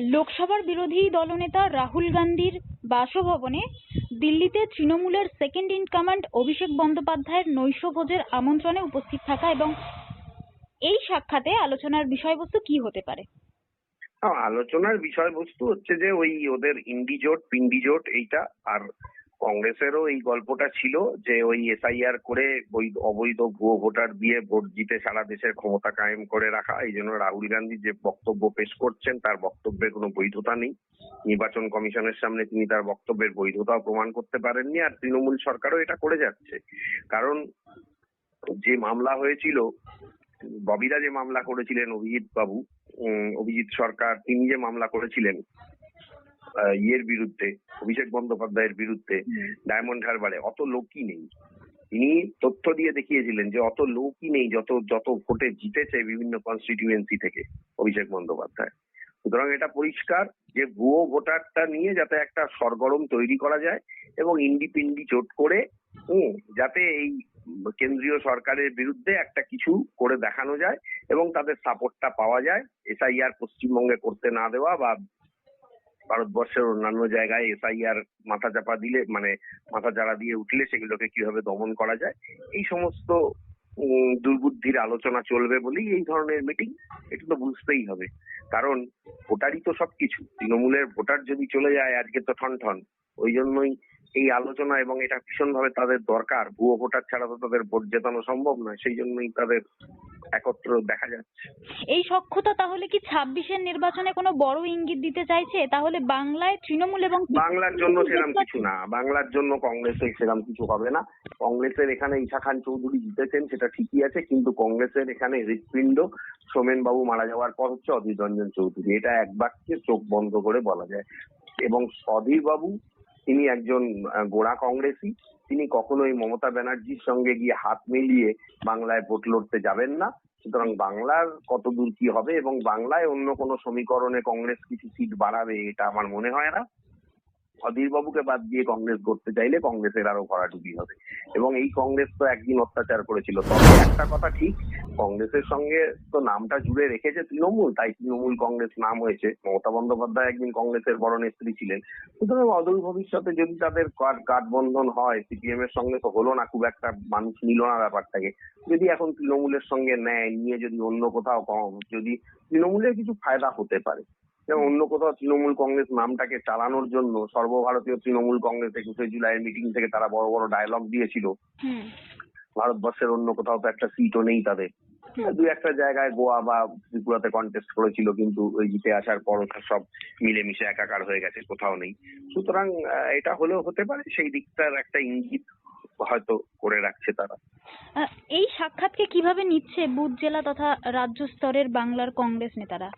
লোকসভার বিরোধী দলনেতা রাহুল গান্ধীর বাসভবনে দিল্লিতে তৃণমূলের সেকেন্ড ইন কমান্ড অভিষেক বন্দ্যোপাধ্যায়ের নৈশ ভোজের আমন্ত্রণে উপস্থিত থাকা এবং এই সাক্ষাতে আলোচনার বিষয়বস্তু কি হতে পারে? আলোচনার বিষয়বস্তু হচ্ছে যে ওই ওদের ইন্ডিজোট, পিন্ডিজোট পিন্ডি জোট এইটা আর কংগ্রেসেরও এই গল্পটা ছিল যে ওই এসআইআর করে ওই অবৈধ ভুয়ো ভোটার দিয়ে ভোট জিতে সারা দেশের ক্ষমতা কায়েম করে রাখা, এই জন্য রাহুল গান্ধী যে বক্তব্য পেশ করছেন তার বক্তব্যের কোনো বৈধতা নেই। নির্বাচন কমিশনের সামনে তিনি তার বক্তব্যের বৈধতাও প্রমাণ করতে পারেননি আর তৃণমূল সরকারও এটা করে যাচ্ছে। কারণ যে মামলা হয়েছিল ববিরা যে মামলা করেছিলেন অভিজিৎ বাবু অভিজিৎ সরকার, তিনি যে মামলা করেছিলেন ইয়ের বিরুদ্ধে অভিষেক বন্দ্যোপাধ্যায়ের বিরুদ্ধে ডায়মন্ড হারবারে অত লোকই নেই। তিনি তথ্য দিয়ে দেখিয়েছিলেন যে অত লোকই নেই যত যত ভোটে জিতেছে বিভিন্ন কনস্টিটিউয়েন্সি থেকে অভিষেক বন্দ্যোপাধ্যায়। সুতরাং এটা পরিষ্কার যে ভুয়ো ভোটারটা নিয়ে যাতে একটা সরগরম তৈরি করা যায় এবং ইন্ডিপিন্ডি জোট করে যাতে এই কেন্দ্রীয় সরকারের বিরুদ্ধে একটা কিছু করে দেখানো যায় এবং তাদের সাপোর্টটা পাওয়া যায়। এসআইআর পশ্চিমবঙ্গে করতে না দেওয়া বা ভারতবর্ষের অন্যান্য জায়গায় এসআইআর মাথা চাপা দিলে মানে মাথা চাড়া দিয়ে উঠলে সেগুলোকে কীভাবে দমন করা যায়, এই সমস্ত দুর্বুদ্ধির আলোচনা চলবে বলেই এই ধরনের মিটিং এটা তো বুঝতেই হবে। কারণ ভোটারই তো সবকিছু, তৃণমূলের ভোটার যদি চলে যায় আজকে তো ঠন ঠন ওই জন্যই এই আলোচনা এবং এটা ভীষণভাবে তাদের দরকার। ভুয়ো ভোটার ছাড়া তো তাদের ভোট জেতানো সম্ভব নয় সেই জন্যই তাদের একত্র দেখা যাচ্ছে। এই সক্ষতা তাহলে কি ছাব্বিশের নির্বাচনে কোনো বড় ইঙ্গিত দিতে চাইছে? তাহলে বাংলায় তৃণমূল এবং বাংলার জন্য সেরকম কিছু না। বাংলার জন্য কংগ্রেসের সেরকম কিছু হবে না। কংগ্রেসের এখানে ঈশা খান চৌধুরী জিতেছেন সেটা ঠিকই আছে কিন্তু কংগ্রেসের এখানে হৃৎপিণ্ড সোমেন বাবু মারা যাওয়ার পর হচ্ছে অধীর রঞ্জন চৌধুরী। এটা এক বাক্যে চোখ বন্ধ করে বলা যায়। এবং অধীর বাবু তিনি একজন গোড়া কংগ্রেসী। তিনি কখনোই মমতা ব্যানার্জির সঙ্গে গিয়ে হাত মিলিয়ে বাংলায় ভোট লড়তে যাবেন না। সুতরাং বাংলার কত দূর কি হবে এবং বাংলায় অন্য কোনো সমীকরণে কংগ্রেস কিছু সিট বাড়াবে এটা আমার মনে হয় না। অধীর বাবুকে বাদ দিয়ে কংগ্রেস করতে চাইলে কংগ্রেসের আরও ভরাডুবি হবে। এবং এই কংগ্রেস তো একদিন অত্যাচার করেছিল। তবে একটা কথা ঠিক কংগ্রেসের সঙ্গে তো নামটা জুড়ে রেখেছে তৃণমূল তাই তৃণমূল কংগ্রেস নাম হয়েছে। মমতা বন্দ্যোপাধ্যায় একদিন কংগ্রেসের বড় নেত্রী ছিলেন। সুতরাং অদূর ভবিষ্যতে যদি তাদের কাঠবন্ধন হয় সিপিএম এর সঙ্গে তো হলো না খুব একটা মানুষ নিল না ব্যাপারটাকে। যদি এখন তৃণমূলের সঙ্গে নেয় নিয়ে যদি অন্য কোথাও কম- যদি তৃণমূলের কিছু ফায়দা হতে পারে। যেমন অন্য কোথাও তৃণমূল কংগ্রেস নামটাকে চালানোর জন্য সর্বভারতীয় তৃণমূল কংগ্রেস একুশে জুলাইয়ের মিটিং থেকে তারা বড় বড় ডায়লগ দিয়েছিল। ভারতবর্ষের অন্য কোথাও তো একটা সিটও নেই তাদের। দু একটা জায়গায় গোয়া বা ত্রিপুরাতে কন্টেস্ট করেছিল কিন্তু ওই জিতে আসার পর সব মিলেমিশে একাকার হয়ে গেছে কোথাও নেই। সুতরাং এটা হলেও হতে পারে সেই দিকটার একটা ইঙ্গিত হয়তো করে রাখছে তারা। এই সাক্ষাৎকে কীভাবে নিচ্ছে বুথ জেলা তথা রাজ্য স্তরের বাংলার কংগ্রেস নেতারা?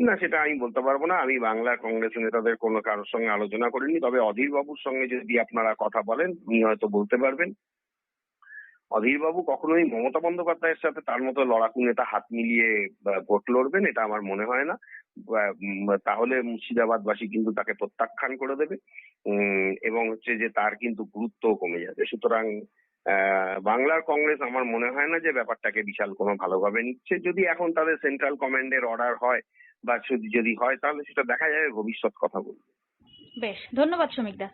না সেটা আমি বলতে পারব না। আমি বাংলার কংগ্রেস নেতাদের কোনো কারোর সঙ্গে আলোচনা করিনি তবে অধীর বাবুর সঙ্গে যদি আপনারা কথা বলেন উনি হয়তো বলতে পারবেন। অধীর বাবু কখনোই মমতা বন্দ্যোপাধ্যায়ের সাথে তার মতো লড়াকু নেতা হাত মিলিয়ে ভোট লড়বেন, এটা আমার মনে হয় না। তাহলে মুর্শিদাবাদবাসী কিন্তু তাকে প্রত্যাখ্যান করে দেবে। এবং হচ্ছে যে তার কিন্তু গুরুত্বও কমে যাবে। সুতরাং বাংলার কংগ্রেস আমার মনে হয় না যে ব্যাপারটাকে বিশাল কোনো ভালোভাবে নিচ্ছে। যদি এখন তাদের সেন্ট্রাল কমান্ডের অর্ডার হয়, বা যদি যদি হয়, তাহলে সেটা দেখা যাবে, ভবিষ্যৎ কথা বলব। বেশ, ধন্যবাদ শ্রমিকদা